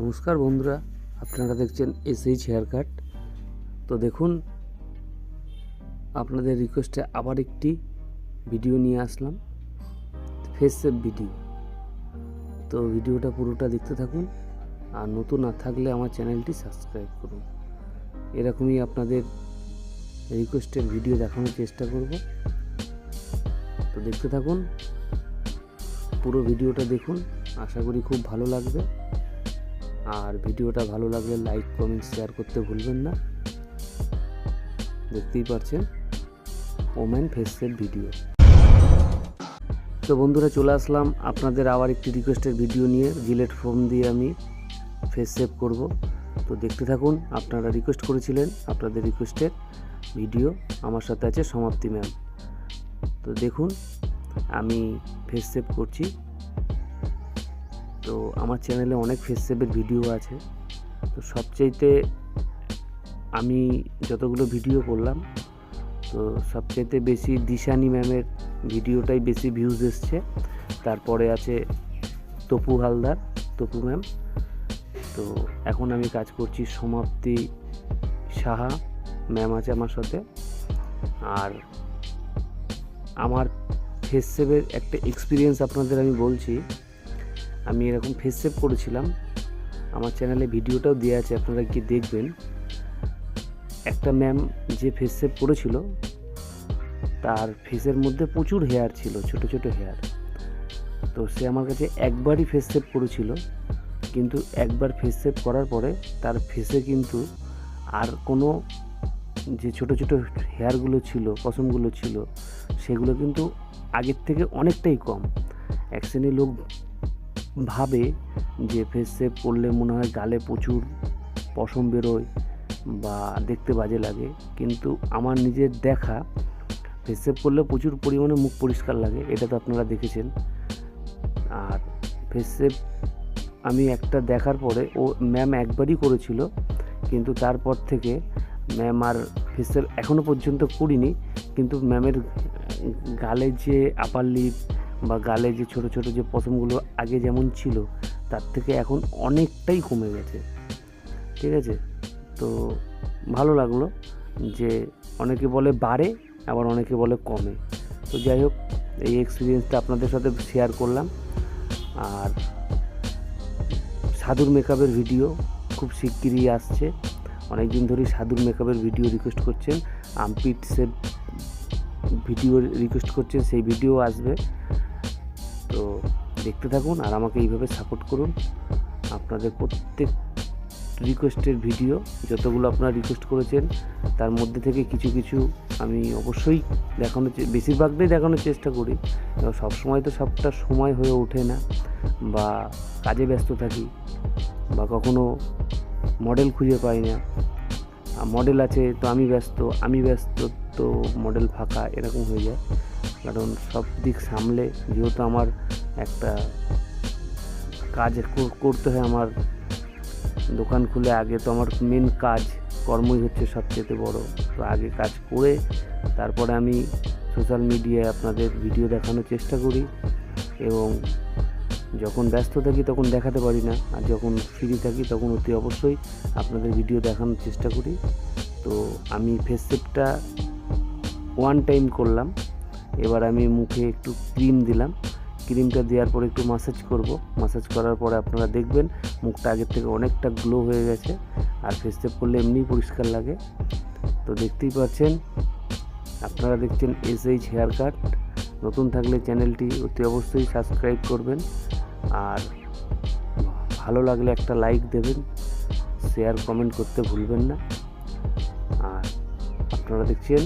নমস্কার বন্ধুরা, আপনারা দেখছেন এসএইচ হেয়ার কাট তো দেখুন, আপনাদের রিকোয়েস্টে আবার একটি ভিডিও নিয়ে আসলাম ফেস সেভ ভিডিও তো ভিডিওটা পুরোটা দেখতে থাকুন, আর নতুন না থাকলে আমার চ্যানেলটি সাবস্ক্রাইব করুন। এরকমই আপনাদের রিকোয়েস্টের ভিডিও দেখানোর চেষ্টা করব। তো দেখতে থাকুন, পুরো ভিডিওটা দেখুন, আশা করি খুব ভালো লাগবে। আর ভিডিওটা ভালো লাগলে লাইক কমেন্ট শেয়ার করতে ভুলবেন না। দেখতেই পাচ্ছেন, ওমেন ফেসের ভিডিও। তো বন্ধুরা, চলে আসলাম আপনাদের আবার একটি রিকোয়েস্টের ভিডিও নিয়ে। জিলেট ফোম দিয়ে আমি ফেস সেভ করব। তো দেখতে থাকুন, আপনারা রিকোয়েস্ট করেছিলেন, আপনাদের রিকোয়েস্টের ভিডিও আমার সাথে আছে সমাপ্তি ম্যাম তো দেখুন, আমি ফেস সেভ করছি। তো আমার চ্যানেলে অনেক ফেস ভিডিও আছে। তো সবচাইতে আমি যতগুলো ভিডিও করলাম, তো সবচাইতে বেশি দিশানি ম্যামের ভিডিওটাই বেশি ভিউজ এসছে। তারপরে আছে তপু হালদার, তপু ম্যাম তো এখন আমি কাজ করছি সমাপ্তি সাহা ম্যাম আছে আমার সাথে। আর আমার ফেস সেভের একটা এক্সপিরিয়েন্স আপনাদের আমি বলছি আমি এরকম ফেস সেভ করেছিলাম। আমার চ্যানেলে ভিডিওটাও দেওয়া আছে, আপনারা কি দেখবেন। একটা ম্যাম যে ফেস সেভ করেছিল, তার ফেসের মধ্যে প্রচুর হেয়ার ছিল, ছোট ছোট হেয়ার তো সে আমার কাছে একবারই ফেস সেভ করেছিল, কিন্তু একবার ফেস সেভ করার পরে তার ফেসে কিন্তু আর কোনো যে ছোট ছোট হেয়ারগুলো ছিল পশমগুলো ছিল, সেগুলো কিন্তু আগের থেকে অনেকটাই কম। এক লোক ভাবে যে ফেস সেভ করলে মনে হয় গালে প্রচুর পশম বেরোয় বা দেখতে বাজে লাগে। কিন্তু আমার নিজের দেখা ফেস সেভ করলে প্রচুর পরিমাণে মুখ পরিষ্কার লাগে, এটা তো আপনারা দেখেছেন। আর ফেস সেভ আমি একটা দেখার পরে, ও ম্যাম একবারই করেছিল, কিন্তু তারপর থেকে ম্যাম আর ফেস সেভ এখনও পর্যন্ত করিনি, কিন্তু ম্যামের গালে যে আপার লিপ বা গালে যে ছোট ছোট যে পশমগুলো আগে যেমন ছিল, তার থেকে এখন অনেকটাই কমে গেছে। ঠিক আছে? তো ভালো লাগল যে অনেকে বলে বাড়ে, আবার অনেকে বলে কমে। তো যাই হোক, এই এক্সপিরিয়েন্সটা আপনাদের সাথে শেয়ার করলাম। আর সাধুর মেকআপের ভিডিও খুব শিগগিরই আসছে। অনেক দিন ধরেই সাধুর মেকআপের ভিডিও রিকোয়েস্ট করছেন। আমপিট সেভ ভিডিও রিকোয়েস্ট করছেন, সেই ভিডিও আসবে। তো দেখতে থাকুন আর আমাকে এইভাবে সাপোর্ট করুন। আপনাদের প্রত্যেক রিকোয়েস্টের ভিডিও যতগুলো আপনারা রিকোয়েস্ট করেছেন, তার মধ্যে থেকে কিছু কিছু আমি অবশ্যই দেখানোর বেশিরভাগটাই দেখানোর চেষ্টা করি। এবার সবসময় তো সবটা সময় হয়ে ওঠে না বা কাজে ব্যস্ত থাকি বা কখনো মডেল খুঁজে পাই না। মডেল আছে তো আমি ব্যস্ত আমি ব্যস্ত তো মডেল ফাঁকা, এরকম হয়ে যায়। কারণ সব দিক সামলে যেহেতু আমার একটা কাজ কর- করতে হয় আমার দোকান খুলে, আগে তো আমার মেন কাজ কর্মই হচ্ছে সবচেয়ে বড়। তো আগে কাজ করে তারপরে আমি সোশ্যাল মিডিয়ায় আপনাদের ভিডিও দেখানোর চেষ্টা করি এবং যখন ব্যস্ত থাকি তখন দেখাতে পারি না, আর যখন ফ্রি থাকি তখন অতি অবশ্যই আপনাদের ভিডিও দেখানোর চেষ্টা করি। তো আমি ফেস সেপটা ওয়ান টাইম করলাম। এবার আমি মুখে একটু ক্রিম দিলাম। ক্রিমটা দেওয়ার পরে একটু মাসাজ করব। মাসাজ করার পরে আপনারা দেখবেন মুখটা আগের থেকে অনেকটা গ্লো হয়ে গেছে আর ফেস সেপ করলে এমনিই পরিষ্কার লাগে। তো দেখতেই পাচ্ছেন, আপনারা দেখছেন এস এইচ হেয়ার কাট নতুন থাকলে চ্যানেলটি অতি অবশ্যই সাবস্ক্রাইব করবেন। আর ভালো লাগলে একটা লাইক দেবেন শেয়ার কমেন্ট করতে ভুলবেন না। আর আপনারা দেখছেন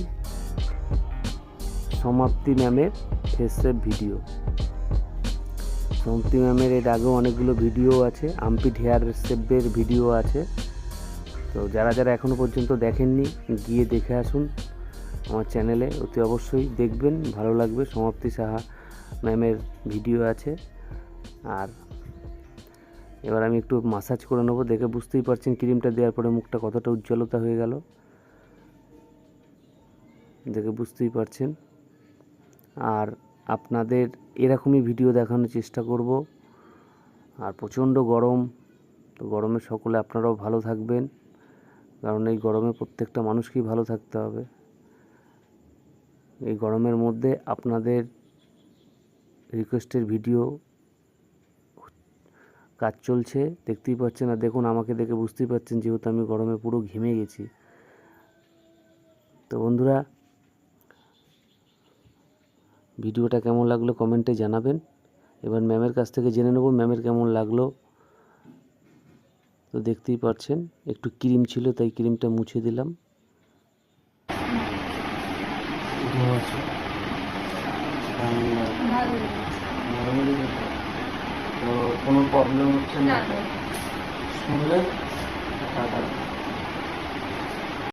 সমাপ্তি ম্যামের ফেস সেভ ভিডিও। সমাপ্তি ম্যামের এর আগেও অনেকগুলো ভিডিও আছে আম্পিট হেয়ার সেপের ভিডিও আছে। তো যারা যারা এখনও পর্যন্ত দেখেননি, গিয়ে দেখে আসুন আমার চ্যানেলে, অতি অবশ্যই দেখবেন, ভালো লাগবে, সমাপ্তি সাহা ম্যামের ভিডিও আছে। আর এবার আমি একটু মাসাজ করে নেব, দেখে বুঝতেই পারছেন ক্রিমটা দেওয়ার পরে মুখটা কতটা উজ্জ্বলতা হয়ে গেল। দেখে বুঝতেই পারছেন। আর আপনাদের এরকমই ভিডিও দেখানোর চেষ্টা করব। আর প্রচণ্ড গরম, তো গরমে সকলে আপনারাও ভালো থাকবেন, কারণ এই গরমে প্রত্যেকটা মানুষকেই ভালো থাকতে হবে। এই গরমের মধ্যে আপনাদের রিকোয়েস্টের ভিডিও কাজ চলছে, দেখতেই পাচ্ছেন আর দেখুন আমাকে দেখে বুঝতেই পারছেন যেহেতু আমি গরমে পুরো ঘেমে গেছি। তো বন্ধুরা ভিডিওটা কেমন লাগল কমেন্টে জানাবেন। এবার ম্যামের কাছ থেকে জেনে নেব ম্যামের কেমন লাগল। তো দেখতেই পাচ্ছেন একটু ক্রিম ছিল তাই ক্রিমটা মুছে দিলাম। কোনো প্রবলেম হচ্ছে না। শুনলে?